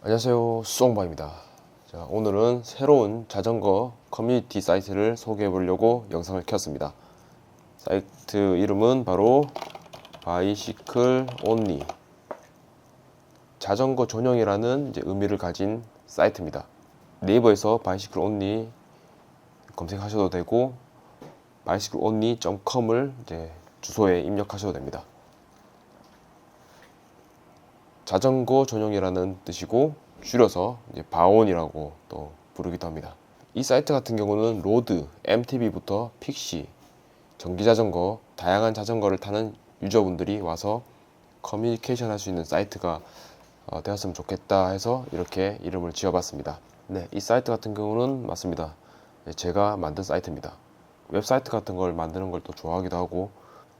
안녕하세요. 수홍바입니다. 자, 오늘은 새로운 자전거 커뮤니티 사이트를 소개해 보려고 영상을 켰습니다. 사이트 이름은 바로 바이시클 온리 자전거 전용이라는 의미를 가진 사이트입니다. 네이버에서 바이시클 온리 검색하셔도 되고 바이시클 온리.com을 주소에 입력하셔도 됩니다 자전거 전용이라는 뜻이고 줄여서 이제 바온이라고 또 부르기도 합니다. 이 사이트 같은 경우는 로드, MTB부터 픽시, 전기 자전거, 다양한 자전거를 타는 유저분들이 와서 커뮤니케이션 할 수 있는 사이트가 어, 되었으면 좋겠다 해서 이렇게 이름을 지어봤습니다. 네, 이 사이트 같은 경우는 맞습니다. 네, 제가 만든 사이트입니다. 웹사이트 같은 걸 만드는 걸 또 좋아하기도 하고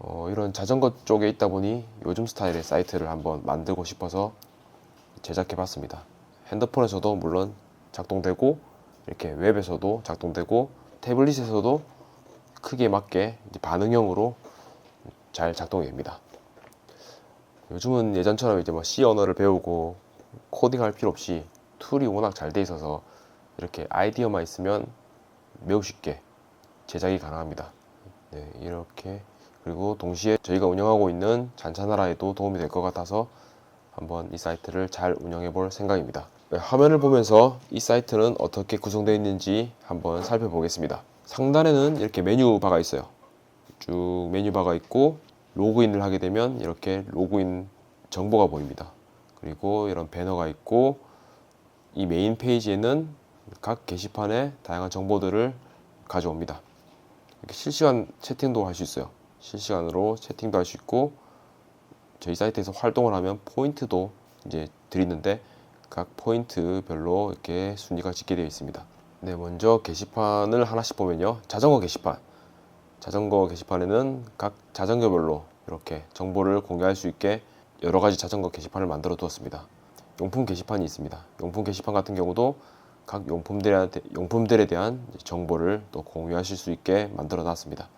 어, 이런 자전거 쪽에 있다 보니 요즘 스타일의 사이트를 한번 만들고 싶어서 제작해 봤습니다. 핸드폰에서도 물론 작동되고 이렇게 웹에서도 작동되고 태블릿에서도 크기에 맞게 반응형으로 잘 작동이 됩니다. 요즘은 예전처럼 이제 뭐 C 언어를 배우고 코딩할 필요 없이 툴이 워낙 잘 돼 있어서 이렇게 아이디어만 있으면 매우 쉽게 제작이 가능합니다. 네, 이렇게 그리고 동시에 저희가 운영하고 있는 잔차나라에도 도움이 될 것 같아서 한번 이 사이트를 잘 운영해 볼 생각입니다. 네, 화면을 보면서 이 사이트는 어떻게 구성되어 있는지 한번 살펴보겠습니다. 상단에는 이렇게 메뉴 바가 있어요. 쭉 메뉴 바가 있고 로그인을 하게 되면 이렇게 로그인 정보가 보입니다. 그리고 이런 배너가 있고 이 메인 페이지에는 각 게시판에 다양한 정보들을 가져옵니다. 이렇게 실시간 채팅도 할 수 있어요. 실시간으로 채팅도 할 수 있고 저희 사이트에서 활동을 하면 포인트도 이제 드리는데 각 포인트별로 이렇게 순위가 짓게 되어 있습니다. 네, 먼저 게시판을 하나씩 보면요. 자전거 게시판. 자전거 게시판에는 각 자전거별로 이렇게 정보를 공유할 수 있게 여러 가지 자전거 게시판을 만들어 두었습니다. 용품 게시판이 있습니다. 용품 게시판 같은 경우도 각 용품들에, 용품들에 대한 정보를 또 공유하실 수 있게 만들어 놨습니다.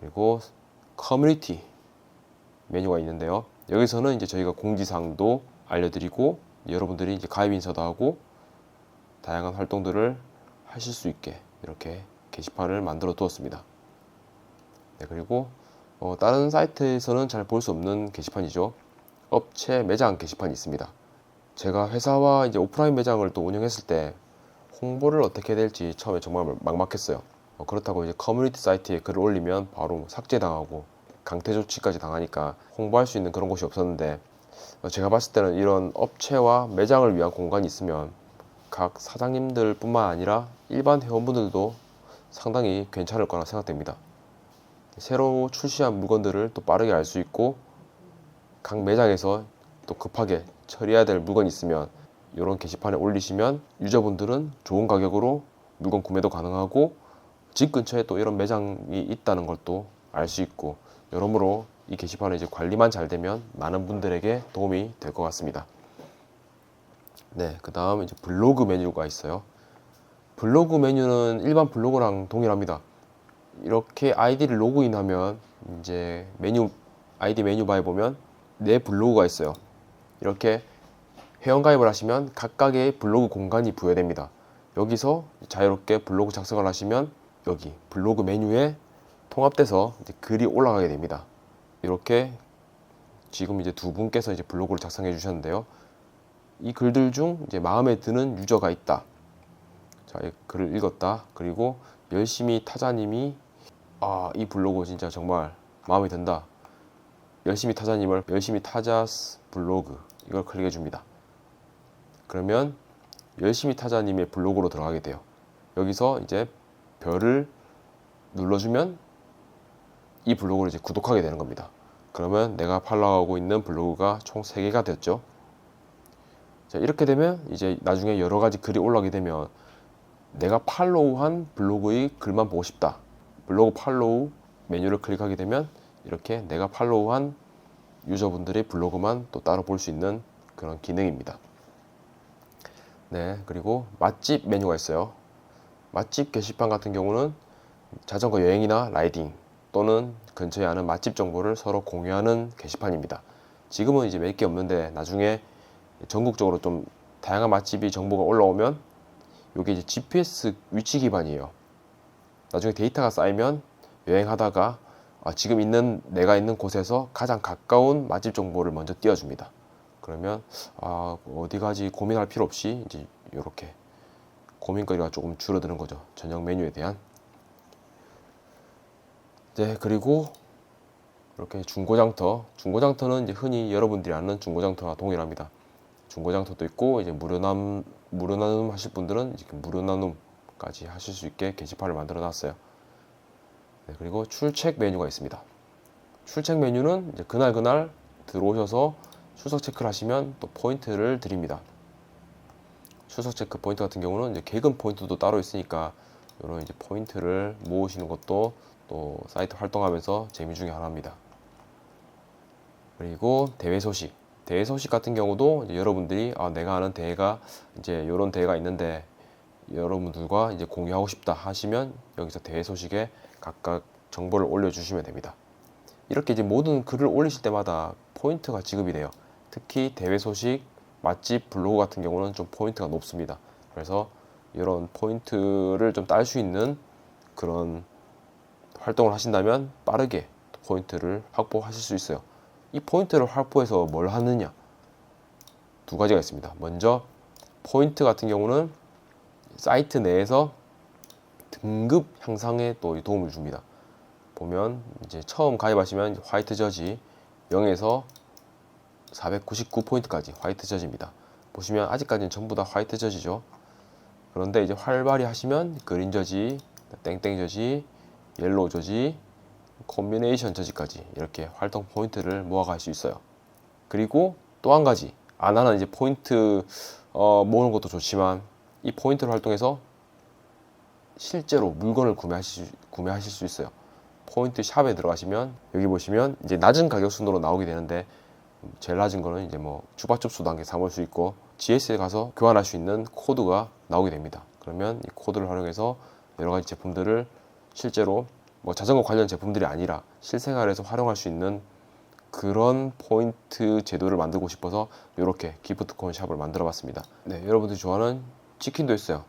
그리고 커뮤니티 메뉴가 있는데요. 여기서는 이제 저희가 공지사항도 알려드리고 여러분들이 이제 가입 인사도 하고 다양한 활동들을 하실 수 있게 이렇게 게시판을 만들어 두었습니다. 네, 그리고 어, 다른 사이트에서는 잘 볼 수 없는 게시판이죠. 업체 매장 게시판이 있습니다. 제가 회사와 이제 오프라인 매장을 또 운영했을 때 홍보를 어떻게 해야 될지 처음에 정말 막막했어요. 어, 그렇다고 이제 커뮤니티 사이트에 글을 올리면 바로 삭제당하고 강퇴 조치까지 당하니까 홍보할 수 있는 그런 곳이 없었는데 어, 제가 봤을 때는 이런 업체와 매장을 위한 공간이 있으면 각 사장님들 뿐만 아니라 일반 회원분들도 상당히 괜찮을 거라 생각됩니다. 새로 출시한 물건들을 또 빠르게 알 수 있고 각 매장에서 또 급하게 처리해야 될 물건이 있으면 이런 게시판에 올리시면 유저분들은 좋은 가격으로 물건 구매도 가능하고 집 근처에 또 이런 매장이 있다는 것도 알수 있고 여러모로 이 게시판은 이제 관리만 잘 되면 많은 분들에게 도움이 될 것 같습니다. 네, 그 다음 이제 블로그 메뉴가 있어요. 블로그 메뉴는 일반 블로그랑 동일합니다. 이렇게 아이디를 로그인하면 이제 메뉴 아이디 메뉴바에 보면 내 블로그가 있어요. 이렇게 회원가입을 하시면 각각의 블로그 공간이 부여됩니다. 여기서 자유롭게 블로그 작성을 하시면 여기 블로그 메뉴에 통합돼서 글이 올라가게 됩니다. 이렇게 지금 이제 두 분께서 이제 블로그를 작성해 주셨는데요. 이 글들 중 이제 마음에 드는 유저가 있다. 자, 이 글을 읽었다. 그리고 열심히 타자님이 아, 이 블로그 진짜 정말 마음에 든다. 열심히 타자님을 열심히 타자스 블로그 이걸 클릭해 줍니다. 그러면 열심히 타자님의 블로그로 들어가게 돼요. 여기서 이제 별을 눌러주면 이 블로그를 이제 구독하게 되는 겁니다. 그러면 내가 팔로우하고 있는 블로그가 총 3개가 됐죠. 자, 이렇게 되면 이제 나중에 여러 가지 글이 올라오게 되면 내가 팔로우한 블로그의 글만 보고 싶다. 블로그 팔로우 메뉴를 클릭하게 되면 이렇게 내가 팔로우한 유저분들의 블로그만 또 따로 볼 수 있는 그런 기능입니다. 네, 그리고 맛집 메뉴가 있어요. 맛집 게시판 같은 경우는 자전거 여행이나 라이딩 또는 근처에 아는 맛집 정보를 서로 공유하는 게시판입니다. 지금은 이제 몇 개 없는데 나중에 전국적으로 좀 다양한 맛집이 정보가 올라오면 이게 이제 GPS 위치 기반이에요. 나중에 데이터가 쌓이면 여행하다가 아, 지금 있는 내가 있는 곳에서 가장 가까운 맛집 정보를 먼저 띄워줍니다. 그러면 아, 어디 가지 고민할 필요 없이 이제 이렇게 고민거리가 조금 줄어드는 거죠. 저녁 메뉴에 대한. 네, 그리고 이렇게 중고장터. 중고장터는 이제 흔히 여러분들이 아는 중고장터와 동일합니다. 중고장터도 있고 이제 무료남 무료나눔 하실 분들은 이렇게 무료나눔까지 하실 수 있게 게시판을 만들어 놨어요. 네, 그리고 출첵 메뉴가 있습니다. 출첵 메뉴는 이제 그날 그날 들어오셔서 출석 체크를 하시면 또 포인트를 드립니다. 출석 체크 포인트 같은 경우는 이제 개근 포인트도 따로 있으니까 이런 이제 포인트를 모으시는 것도 또 사이트 활동하면서 재미 중에 하나입니다. 그리고 대회 소식. 대회 소식 같은 경우도 여러분들이 아, 내가 아는 대회가 이제 이런 대회가 있는데 여러분들과 이제 공유하고 싶다 하시면 여기서 대회 소식에 각각 정보를 올려주시면 됩니다. 이렇게 이제 모든 글을 올리실 때마다 포인트가 지급이 돼요. 특히 대회 소식, 맛집, 블로그 같은 경우는 좀 포인트가 높습니다. 그래서 이런 포인트를 좀 딸 수 있는 그런 활동을 하신다면 빠르게 포인트를 확보하실 수 있어요. 이 포인트를 확보해서 뭘 하느냐? 두 가지가 있습니다. 먼저 포인트 같은 경우는 사이트 내에서 등급 향상에 또 도움을 줍니다. 보면 이제 처음 가입하시면 화이트 저지 0에서 499포인트까지 화이트 저지입니다. 보시면 아직까지는 전부 다 화이트 저지죠. 그런데 이제 활발히 하시면 그린 저지, 땡땡 저지, 옐로우 저지, 콤비네이션 저지까지 이렇게 활동 포인트를 모아갈 수 있어요. 그리고 또 한 가지 안 하는 이제 포인트 어, 모으는 것도 좋지만 이 포인트를 활동해서 실제로 물건을 구매하실, 구매하실 수 있어요. 포인트 샵에 들어가시면 여기 보시면 이제 낮은 가격 순으로 나오게 되는데 제일 낮은 거는 이제 뭐 주바춥수 단계 사볼 수 있고 GS에 가서 교환할 수 있는 코드가 나오게 됩니다. 그러면 이 코드를 활용해서 여러 가지 제품들을 실제로 뭐 자전거 관련 제품들이 아니라 실생활에서 활용할 수 있는 그런 포인트 제도를 만들고 싶어서 이렇게 기프트콘 샵을 만들어 봤습니다. 네, 여러분들이 좋아하는 치킨도 있어요.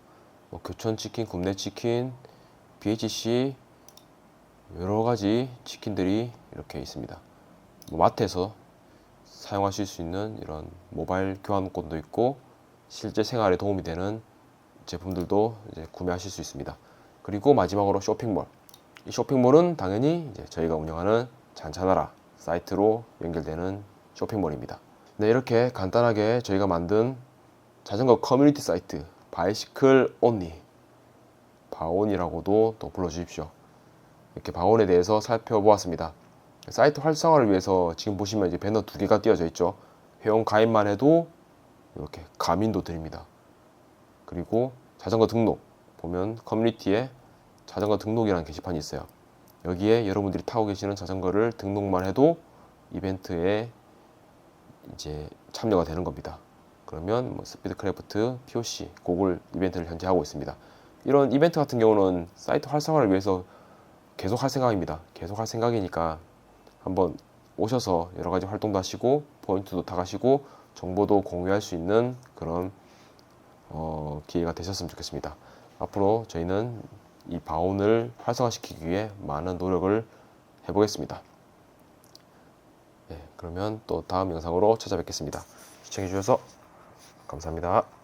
뭐 교촌 치킨, 굽네 치킨, BHC 여러 가지 치킨들이 이렇게 있습니다. 뭐 마트에서 사용하실 수 있는 이런 모바일 교환권도 있고 실제 생활에 도움이 되는 제품들도 이제 구매하실 수 있습니다. 그리고 마지막으로 쇼핑몰. 이 쇼핑몰은 당연히 이제 저희가 운영하는 잔차나라 사이트로 연결되는 쇼핑몰입니다. 네, 이렇게 간단하게 저희가 만든 자전거 커뮤니티 사이트 바이시클 온리 바온이라고도 또 불러주십시오. 이렇게 바온에 대해서 살펴보았습니다. 사이트 활성화를 위해서 지금 보시면 이제 배너 두 개가 띄어져 있죠. 회원 가입만 해도 이렇게 가민도 드립니다. 그리고 자전거 등록 보면 커뮤니티에 자전거 등록이라는 게시판이 있어요. 여기에 여러분들이 타고 계시는 자전거를 등록만 해도 이벤트에 이제 참여가 되는 겁니다. 그러면 뭐 스피드 크래프트, POC, 고글 이벤트를 현재 하고 있습니다. 이런 이벤트 같은 경우는 사이트 활성화를 위해서 계속 할 생각입니다. 계속 할 생각이니까 한번 오셔서 여러 가지 활동도 하시고 포인트도 타가시고 정보도 공유할 수 있는 그런 어, 기회가 되셨으면 좋겠습니다. 앞으로 저희는 이 바온을 활성화시키기 위해 많은 노력을 해보겠습니다. 네, 그러면 또 다음 영상으로 찾아뵙겠습니다. 시청해주셔서 감사합니다.